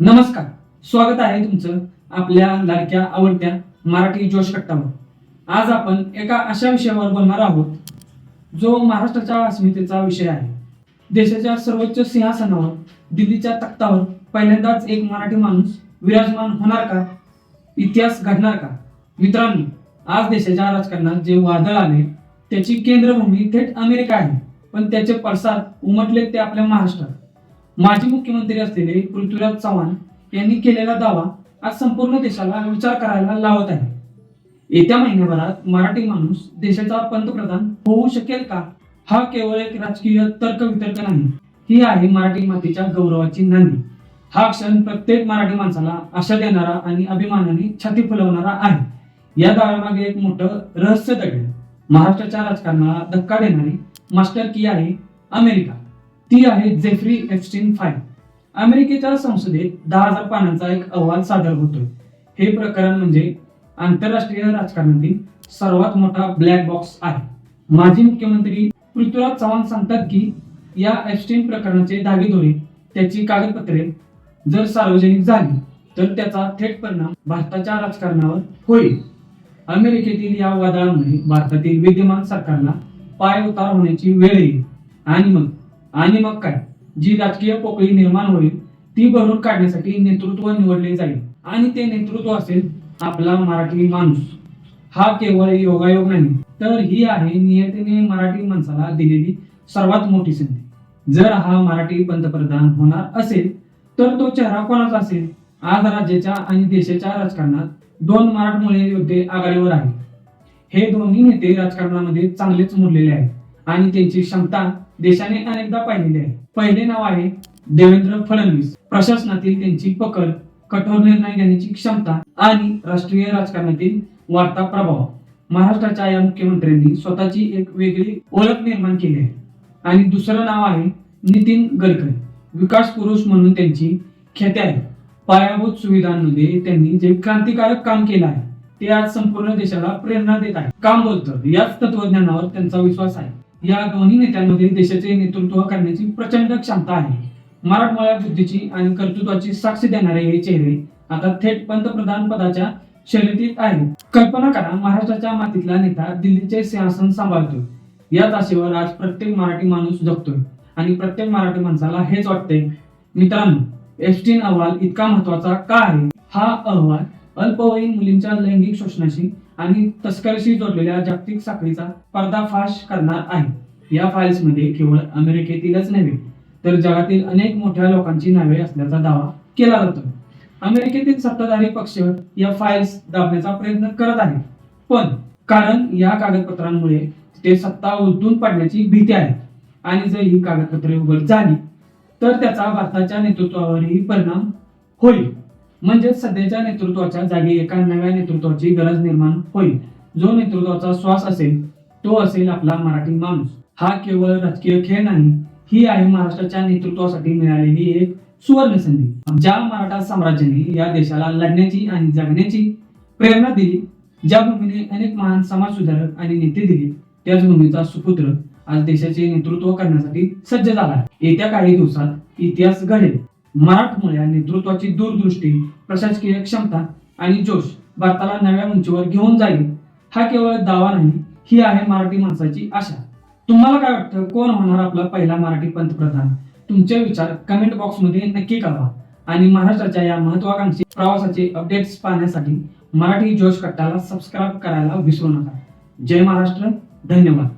नमस्कार. स्वागत आहे तुमचं आपल्या लाडक्या आवडत्या मराठी जोश कट्टावर. आज आपण एका अशा विषयावर बोलणार आहोत जो महाराष्ट्राच्या अस्मितेचा विषय आहे. देशाच्या सर्वोच्च सिंहासनावर दिल्लीच्या तख्तावर पहिल्यांदाच एक मराठी माणूस विराजमान होणार का? इतिहास घडणार का? मित्रांनो आज देशाच्या राजकारणात जे वादळ आले त्याची केंद्रभूमी थेट अमेरिका आहे. पण त्याचे पडसाद उमटले ते आपल्या महाराष्ट्रात. माजी मुख्यमंत्री असलेले पृथ्वीराज चव्हाण यांनी केलेला दावा आज संपूर्ण देशाला विचार करायला लावत आहे. येत्या महिन्याभरात मराठी माणूस देशाचा पंतप्रधान होऊ शकेल का? हा केवळ एक राजकीय तर्कवितर्क नाही ही आहे मराठी मातीच्या गौरवाची नांदी हा क्षण प्रत्येक मराठी माणसाला आशा देणारा आणि अभिमानाने छाती फुलवणारा आहे. या दाव्यामागे एक मोठं रहस्य दडलं. महाराष्ट्राच्या राजकारणाला धक्का देणारी मास्टर की आहे अमेरिका. ती आहे जेफ्री एफस्टीन फाईल अमेरिकेच्या संसदेत दहा हजार पानांचा एक अहवाल सादर होतोय. हे प्रकरण म्हणजे आंतरराष्ट्रीय राजकारणातील सर्वात मोठा ब्लॅक बॉक्स आहे. माजी मुख्यमंत्री पृथ्वीराज चव्हाण सांगतात की या एफस्टीन प्रकरणाचे धागेदोरे त्याची कागदपत्रे जर सार्वजनिक झाली तर त्याचा थेट परिणाम भारताच्या राजकारणावर होईल. अमेरिकेतील या वादळामुळे भारतातील विद्यमान सरकारला पाय उतार होण्याची वेळ येईल. आणि मग आणि मग काय? जी राजकीय पोकळी निर्माण होईल ती भरून काढण्यासाठी नेतृत्व निवडले जाईल. आणि ते नेतृत्व असेल आपला मराठी माणूस. हा केवळ योगायोग नाही तर ही आहे नियतीने मराठी माणसाला दिलेली सर्वात मोठी संधी. जर हा मराठी पंतप्रधान होणार असेल तर तो चेहरा कोणाचा असेल? आज राज्याच्या आणि देशाच्या राजकारणात दोन मराठमोळे योद्धे आघाडीवर आहेत. हे दोन्ही नेते राजकारणामध्ये चांगलेच मुरलेले आहेत. आणि त्यांची क्षमता देशाने अनेकदा पाहिलेले आहे. पहिले नाव आहे देवेंद्र फडणवीस. प्रशासनातील त्यांची पकड कठोर निर्णय घेण्याची क्षमता आणि राष्ट्रीय राजकारणातील वाढता प्रभाव. महाराष्ट्राच्या या मुख्यमंत्र्यांनी स्वतःची एक वेगळी ओळख निर्माण केली आहे. आणि दुसरं नाव आहे नितीन गडकरी. विकास पुरुष म्हणून त्यांची ख्याती आहे. पायाभूत सुविधांमध्ये त्यांनी जे क्रांतिकारक काम केलं आहे ते आज संपूर्ण देशाला प्रेरणा देत आहे. काम बोलतं. याच तत्वज्ञानावर त्यांचा विश्वास आहे. या दोन्ही नेत्यांमध्ये देशाचे नेतृत्व करण्याची प्रचंड क्षमता आहे. मराठमोळ्या बुद्धीची आणि कर्तृत्वाची साक्ष देणारे हे चेहरे आता थेट पंतप्रधान पदाच्या शर्यतीत आहेत. कल्पना करा महाराष्ट्राच्या मातीतला नेता दिल्लीचे सिंहासन सांभाळतोय. याच आशेवर आज प्रत्येक मराठी माणूस जगतोय. आणि प्रत्येक मराठी माणसाला हेच वाटते मित्रांनो एफस्टीन अहवाल इतका महत्त्वाचा का आहे? हा अहवाल अल्पवयीन मुलींच्या लैंगिक शोषणाशी आणि तस्करीशी जोडलेल्या जागतिक साखळीचा पर्दाफाश करणार आहे. या फाईल्समध्ये केवळ अमेरिकेतीलच नव्हे तर जगातील अनेक मोठ्या लोकांची नावे असल्याचा दावा केला जातो. अमेरिकेतील सत्ताधारी पक्ष या फाईल्स दाबण्याचा प्रयत्न करत आहे पण कारण या कागदपत्रांमुळे ते सत्ता उलटून पडण्याची भीती आहे. आणि जर ही कागदपत्रे उघड झाली तर त्याचा भारताच्या नेतृत्वावरही परिणाम होईल. म्हणजे सध्याच्या नेतृत्वाच्या जागी एका नव्या नेतृत्वाची गरज निर्माण होईल. जो नेतृत्वाचा श्वास असेल तो असेल आपला मराठी माणूस. हा केवळ राजकीय खेळ नाही ही आहे महाराष्ट्राच्या नेतृत्वासाठी मिळालेली एक सुवर्ण संधी ज्या मराठा साम्राज्याने या देशाला लढण्याची आणि जगण्याची प्रेरणा दिली ज्या भूमीने अनेक महान समाज सुधारक आणि नेते दिले त्याच भूमीचा सुपुत्र आज देशाचे नेतृत्व करण्यासाठी सज्ज झाला येत्या काही दिवसात इतिहास घडेल. मराठमोळ्या नेतृत्वाची दूरदृष्टी प्रशासकीय क्षमता आणि जोश भारताला नव्या उंचीवर घेऊन जाईल हा केवळ दावा नाही ही आहे मराठी माणसाची आशा. तुम्हाला काय वाटतं? कोण होणार आपला पहिला मराठी पंतप्रधान? तुमचे विचार कमेंट बॉक्समध्ये नक्की कळवा. आणि महाराष्ट्राच्या या महत्वाकांक्षी प्रवासाचे अपडेट्स पाहण्यासाठी मराठी जोश कट्टाला सबस्क्राईब करायला विसरू नका. जय महाराष्ट्र धन्यवाद.